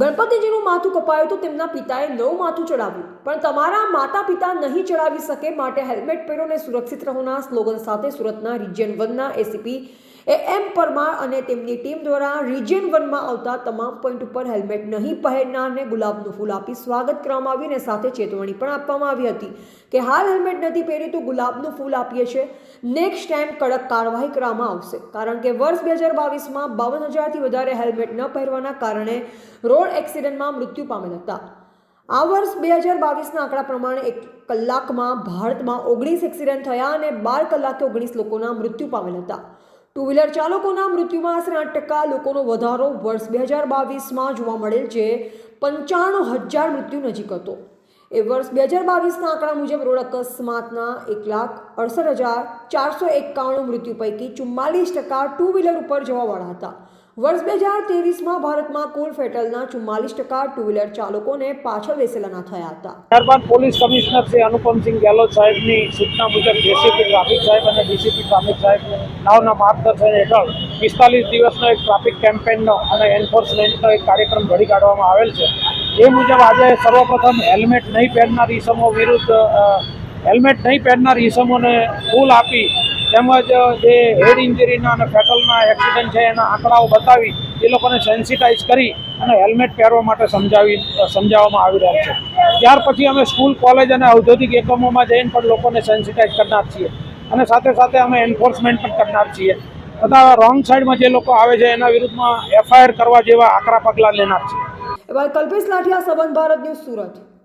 ગણપતિજીનું માથું કપાયું તો તેમના પિતાએ નવું માથું ચડાવ્યું. પણ તમારા માતા પિતા નહીં ચડાવી શકે માટે હેલ્મેટ પહેરો અને સુરક્ષિત રહોના સ્લોગન સાથે સુરતના રિજિયન વનના એસીપી એ એમ પરમાર અને તેમની ટીમ દ્વારા રિજિયન વનમાં આવતા તમામ પોઈન્ટ ઉપર હેલ્મેટ નહીં પહેરનારને ગુલાબનું ફૂલ આપી સ્વાગત કરવામાં આવ્યું અને સાથે ચેતવણી પણ આપવામાં આવી હતી કે હાલ હેલ્મેટ નથી પહેર્યું તો ગુલાબનું ફૂલ આપીએ છીએ. નેક્સ્ટ ટાઈમ કડક કાર્યવાહી કરવામાં આવશે. કારણ કે વર્ષ બે હજાર બાવીસમાં બાવન હજારથી વધારે હેલ્મેટ ન પહેરવાના કારણે રોડ એક્સિડન્ટમાં મૃત્યુ પામેલ હતા. આ વર્ષ બે હજાર બાવીસના આંકડા પ્રમાણે એક કલાકમાં ભારતમાં ઓગણીસ એક્સિડન્ટ થયા અને બાર કલાકે ઓગણીસ લોકોના મૃત્યુ પામેલ હતા. ટુ વ્હીલર ચાલકોના મૃત્યુમાં આશરે ટકા લોકોનો વધારો વર્ષ બે હજાર બાવીસમાં જોવા મળેલ જે પંચાણું હજાર મૃત્યુ નજીક હતો. એ વર્ષ બે હજાર બાવીસના આંકડા મુજબ રોડ અકસ્માતના એક લાખ અડસઠ હજાર ચારસો એકાણું મૃત્યુ પૈકી ચુમ્માલીસ ટકા ટુ વ્હીલર ઉપર જવાવાળા હતા. વર્ષ બે હજાર ત્રેવીસમાં ભારતમાં કુલ ફેટલના ચુમ્માલીસ ટકા ટુ વ્હીલર ચાલકોને પાછળ વેસેલાના થયા હતા. ત્યારબાદ પોલીસ કમિશનર શ્રી અનુપમસિંહ ગેહલોત સાહેબની સૂચના મુજબ જેસીપી ટ્રાફિક સાહેબ અને ડીસીપી ટ્રાફિક સાહેબ નાવના માર્ગદર્શન હેઠળ પિસ્તાલીસ દિવસનો એક ટ્રાફિક કેમ્પેનનો અને એન્ફોર્સમેન્ટનો એક કાર્યક્રમ ઘડી કાઢવામાં આવેલ છે. એ મુજબ આજે સર્વપ્રથમ હેલ્મેટ નહીં પહેરનાર ઈસમો વિરુદ્ધ હેલ્મેટ નહીં પહેરનાર ઈસમોને ફૂલ આપી તેમજ જે હેડ ઇન્જરીના અને ફેટલના એક્સિડન્ટ છે, એના આંકડાઓ બતાવી, એ લોકોને સેન્સિટાઈઝ કરી અને હેલ્મેટ પહેરવા માટે સમજાવી સમજાવવામાં આવી રહ્યા છે. ત્યાર પછી અમે સ્કૂલ, કોલેજ અને ઔદ્યોગિક એકમોમાં જઈને પણ લોકોને સેન્સિટાઈઝ કરનાર છીએ. અને સાથે સાથે અમે એન્ફોર્સમેન્ટ પણ કરનાર છીએ. તથા રોંગ સાઈડમાં જે લોકો આવે છે, એના વિરુદ્ધમાં એફઆઈઆર કરવા જેવા આકરા પગલાં લેનાર છીએ. કલ્પેશ લાઠિયા સંબંધ ભારત ન્યૂઝ સુરત.